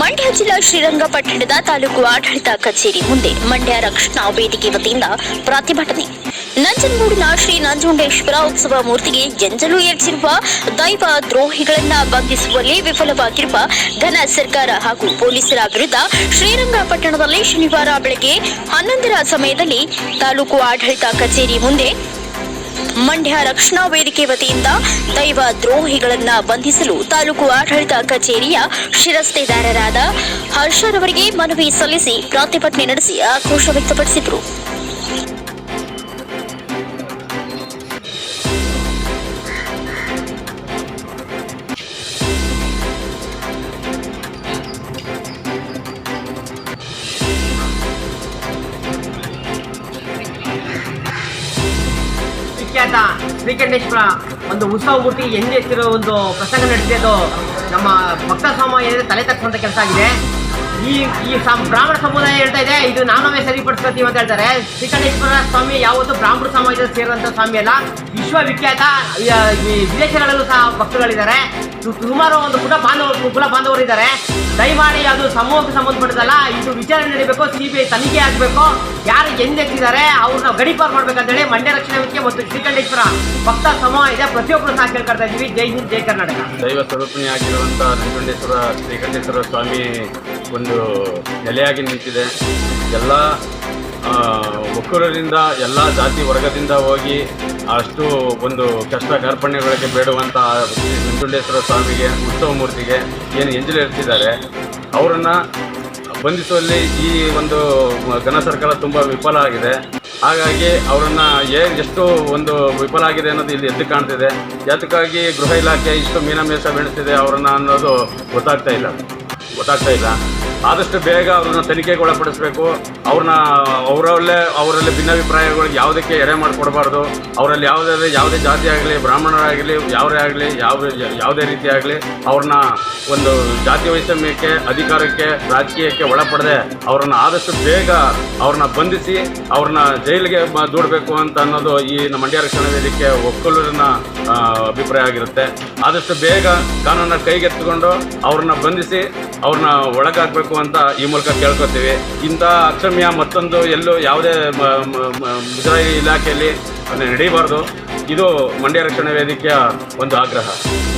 ಮಂಡ್ಯ ಜಿಲ್ಲಾ ಶ್ರೀರಂಗಪಟ್ಟಣದ ತಾಲೂಕು ಆಡಳಿತ ಕಚೇರಿ ಮುಂದೆ ಮಂಡ್ಯ ರಕ್ಷಣಾ ವೇದಿಕೆ ವತಿಯಿಂದ ಪ್ರತಿಭಟನೆ. ನಂಜನಗೂಡಿನ ಶ್ರೀ ನಂಜುಂಡೇಶ್ವರ ಉತ್ಸವ ಮೂರ್ತಿಗೆ ಜಂಜಲು ಏರಿಸಿರುವ ದೈವ ದ್ರೋಹಿಗಳನ್ನ ಬಂಧಿಸುವಲ್ಲಿ ವಿಫಲವಾಗಿರುವ ಘನ ಸರ್ಕಾರ ಹಾಗೂ ಪೊಲೀಸರ ವಿರುದ್ಧ ಶ್ರೀರಂಗಪಟ್ಟಣದಲ್ಲಿ ಶನಿವಾರ ಬೆಳಗ್ಗೆ ಹನ್ನೊಂದರ ಸಮಯದಲ್ಲಿ ತಾಲೂಕು ಆಡಳಿತ ಕಚೇರಿ ಮುಂದೆ ಮಂಡ್ಯ ರಕ್ಷಣಾ ವೇದಿಕೆ ವತಿಯಿಂದ ದೈವ ದ್ರೋಹಿಗಳನ್ನ ಬಂಧಿಸಲು ತಾಲೂಕು ಆಡಳಿತ ಕಚೇರಿಯ ಶಿರಸ್ತೆದಾರರಾದ ಹರ್ಷರವರಿಗೆ ಮನವಿ ಸಲ್ಲಿಸಿ ಪ್ರತಿಭಟನೆ ನಡೆಸಿ ಆಕ್ರೋಶ ವ್ಯಕ್ತಪಡಿಸಿದರು. ಶ್ರೀಕಂಠೇಶ್ವರ ಒಂದು ಉತ್ಸವ ಮೂರ್ತಿ ಹೆಂಗೆ ಎತ್ತಿರೋ ಒಂದು ಪ್ರಸಂಗ ನಡೆಸಿದ್ದು ನಮ್ಮ ಭಕ್ತ ಏನಿದೆ ತಲೆ ತಕ್ಕಂಥ ಕೆಲಸ ಆಗಿದೆ. ಈ ಈ ಬ್ರಾಹ್ಮಣ ಸಮುದಾಯ ಹೇಳ್ತಾ ಇದೆ, ಇದು ನಾನೊಮ್ಮೆ ಸರಿಪಡಿಸ್ಕೊತೀವಿ ಅಂತ ಹೇಳ್ತಾರೆ. ಶ್ರೀಕಂಠೇಶ್ವರ ಸ್ವಾಮಿ ಯಾವತ್ತು ಬ್ರಾಹ್ಮಣ ಸಮಾಜದ ಸೇರಿದಂಥ ಸ್ವಾಮಿ ಅಲ್ಲ. ವಿಶ್ವವಿಖ್ಯಾತ ವಿದೇಶಗಳಲ್ಲೂ ಸಹ ಭಕ್ತಗಳಿದ್ದಾರೆ ಸುಮಾರು ಒಂದು ಕುಲ ಬಾಂಧವರು ಕುಲ ಬಾಂಧವರು ಇದ್ದಾರೆ. ದಯಮಾಡಿ ಅದು ಸಮೂಹಕ್ಕೆ ಸಂಬಂಧಪಟ್ಟದಲ್ಲ ಇದು ವಿಚಾರಣೆ ನಡೀಬೇಕು ಸಿ ಬಿ ಐ ತನಿಖೆ ಆಗಬೇಕು. ಯಾರು ಎಂದೆತ್ತಿದ್ದಾರೆ, ಅವ್ರನ್ನ ಗಡಿಪಾರು ಮಾಡ್ಬೇಕಂತೇಳಿ ಮಂಡ್ಯ ರಕ್ಷಣಾ ವೇದಿಕೆ ಮತ್ತು ಶ್ರೀಕಂಠೇಶ್ವರ ಭಕ್ತ ಸಮೂಹ ಇದೆ. ಪ್ರತಿಯೊಬ್ಬರು ಸಹ ಕೇಳ್ಕೊಳ್ತಾ ಇದ್ದೀವಿ. ಜೈ ಹಿಂದ್, ಜೈ ಕರ್ನಾಟಕ. ದೈವ ಸ್ವರೂಪಿಣಿಯಾಗಿರುವಂಥ ನಂಜುಂಡೇಶ್ವರ ಶ್ರೀಕಂಠೇಶ್ವರ ಸ್ವಾಮಿ ಒಂದು ನೆಲೆಯಾಗಿ ನಿಂತಿದೆ. ಎಲ್ಲ ಒಕ್ಕೂರರಿಂದ ಎಲ್ಲ ಜಾತಿ ವರ್ಗದಿಂದ ಹೋಗಿ ಅಷ್ಟು ಒಂದು ಕಷ್ಟ ಕಾರ್ಪಣ್ಯಗಳಿಗೆ ಬೇಡುವಂಥ ಮುಂಚುಂಡೇಶ್ವರ ಸ್ವಾಮಿಗೆ, ಉತ್ಸವ ಮೂರ್ತಿಗೆ ಏನು ಎಂಜಲು ಇರ್ತಿದ್ದಾರೆ, ಅವರನ್ನು ಬಂಧಿಸುವಲ್ಲಿ ಈ ಒಂದು ಘನ ಸರ್ಕಾರ ತುಂಬ ವಿಫಲ ಆಗಿದೆ. ಹಾಗಾಗಿ ಅವರನ್ನು ಏ ಎಷ್ಟು ಒಂದು ವಿಫಲ ಆಗಿದೆ ಅನ್ನೋದು ಇಲ್ಲಿ ಎದ್ದು ಕಾಣ್ತಿದೆ. ಯಾತಕ್ಕಾಗಿ ಗೃಹ ಇಲಾಖೆ ಇಷ್ಟು ಮೀನಮೇಷ ಬೆಳೆಸ್ತಿದೆ ಅವರನ್ನು ಅನ್ನೋದು ಗೊತ್ತಾಗ್ತಾ ಇಲ್ಲ. ಗೊತ್ತಾಗ್ತಾ ಇಲ್ಲ. ಆದಷ್ಟು ಬೇಗ ಅವ್ರನ್ನ ತನಿಖೆಗೆ ಒಳಪಡಿಸಬೇಕು ಅವ್ರನ್ನ, ಅವರಲ್ಲೇ, ಅವರಲ್ಲಿ ಭಿನ್ನಾಭಿಪ್ರಾಯಗಳಿಗೆ ಯಾವುದಕ್ಕೆ ಎರೆ ಮಾಡಿಕೊಡಬಾರ್ದು ಅವರಲ್ಲಿ ಯಾವುದೇ ಯಾವುದೇ ಜಾತಿ ಆಗಲಿ, ಬ್ರಾಹ್ಮಣರಾಗಲಿ ಯಾವರೇ ಆಗಲಿ ಯಾವ ಯಾವುದೇ ರೀತಿ ಆಗಲಿ, ಅವ್ರನ್ನ ಒಂದು ಜಾತಿ ವೈಷಮ್ಯಕ್ಕೆ, ಅಧಿಕಾರಕ್ಕೆ, ರಾಜಕೀಯಕ್ಕೆ ಒಳಪಡದೆ ಅವ್ರನ್ನ ಆದಷ್ಟು ಬೇಗ ಅವ್ರನ್ನ ಬಂಧಿಸಿ, ಅವ್ರನ್ನ ಜೈಲಿಗೆ ದೂಡಬೇಕು ಅಂತ ಅನ್ನೋದು ಈ ನಮ್ಮ ಮಂಡ್ಯ ರಕ್ಷಣಾ ವೇದಿಕೆ ಒಕ್ಕಲೂರಿನ ಅಭಿಪ್ರಾಯ ಆಗಿರುತ್ತೆ. ಆದಷ್ಟು ಬೇಗ ಕಾನೂನನ್ನ ಕೈಗೆತ್ತಿಕೊಂಡು ಅವ್ರನ್ನ ಬಂಧಿಸಿ ಅವ್ರನ್ನ ಒಳಗಾಗಬೇಕು ಅಂತ ಈ ಮೂಲಕ ಕೇಳ್ಕೊತೀವಿ. ಇಂಥ ಅಕ್ಷಮ್ಯ ಮತ್ತೊಂದು ಎಲ್ಲೂ ಯಾವುದೇ ಮುಜರಾಯಿ ಇಲಾಖೆಯಲ್ಲಿ ನಡೀಬಾರ್ದು. ಇದು ಮಂಡ್ಯ ರಕ್ಷಣಾ ವೇದಿಕೆಯ ಒಂದು ಆಗ್ರಹ.